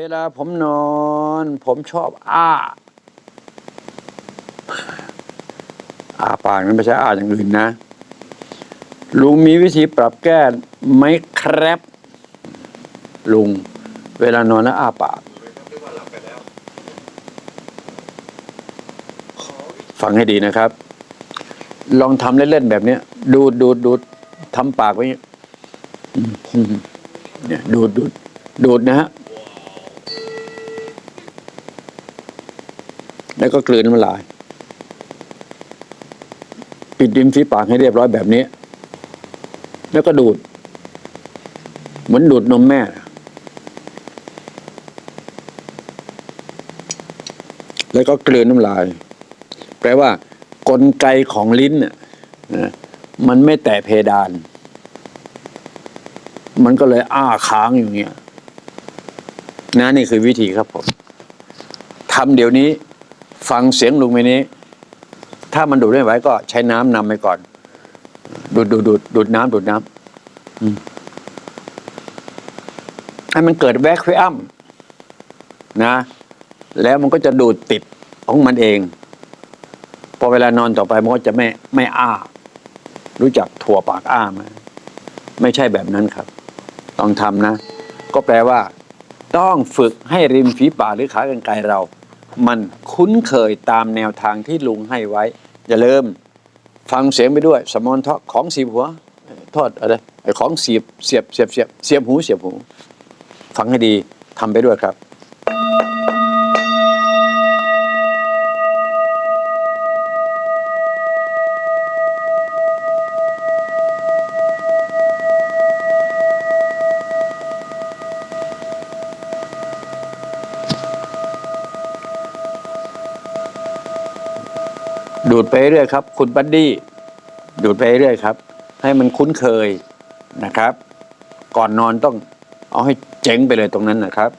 เวลาผมนอน ผมชอบอ้า อ้าปากนั้นไม่ใช่อ้าอย่างอื่นนะ ลุงมีวิธีปรับแก้ไหมครับ ลุง เวลานอนแล้วอ้าปาก ฟังให้ดีนะครับ ลองทำเล่นๆแบบนี้ดูดดูดดูดทำปากไว้เนี่ยดูดดูดดูดนะฮะ แล้วก็กลืนน้ำลาย ปิดริมฝีปากให้เรียบร้อยแบบนี้ แล้วก็ดูด เหมือนดูดนมแม่ แล้วก็กลืนน้ำลาย แปลว่ากลไกของลิ้นน่ะมันไม่แตะเพดาน มันก็เลยอ้าค้างอยู่เงี้ยนะนี่คือวิธีครับผมทำเดี๋ยวนี้ ฟังเสียงลุงไปนี้ถ้ามันดูดไม่ไหวก็ใช้น้ำนำไปก่อน ดูดดูดดูดดูดน้ำดูดน้ำอืมให้มันเกิดแวคคูอัมนะ แล้วมันก็จะดูดติดของมันเอง พอเวลานอนต่อไปมันก็จะไม่ไม่อ้า รู้จักถั่วปากอ้าไหมไม่ใช่แบบนั้นครับ ต้องทำนะ ก็แปลว่า ต้องฝึกให้ริมฝีปากหรือขากรรไกรเรา มัน คุ้นเคยตามแนวทางที่ลุงให้ไว้ อย่าลืมฟังเสียงไปด้วย สมอนทอของสีบหัวทอดอะไรไอ้ของเสียบเสียบเสียบเสียบเสียบหูเสียบหู ฟังให้ดีทำไปด้วยครับ ดูดไปเรื่อยครับ คุณบัดดี้ดูดไปเรื่อยครับ ให้มันคุ้นเคยนะครับ ก่อนนอนต้องเอาให้เจ๋งไปเลยตรงนั้นนะครับ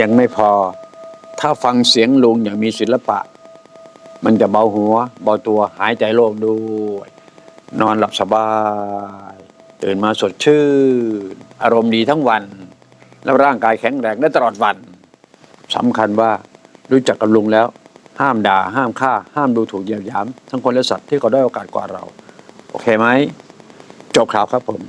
ยังไม่พอ ถ้าฟังเสียงลุงอย่างมีศิลปะ มันจะเบาหัว เบาตัวหายใจโล่งด้วย นอนหลับสบาย ตื่นมาสดชื่น อารมณ์ดีทั้งวัน แล้วร่างกายแข็งแรงได้ตลอดวันสำคัญว่ารู้จักกับลุงแล้ว ห้ามด่า ห้ามฆ่า ห้ามดูถูกเหยียดหยาม ทั้งคนและสัตว์ที่เขาได้โอกาสกว่าเรา โอเคไหมจบข่าวครับผม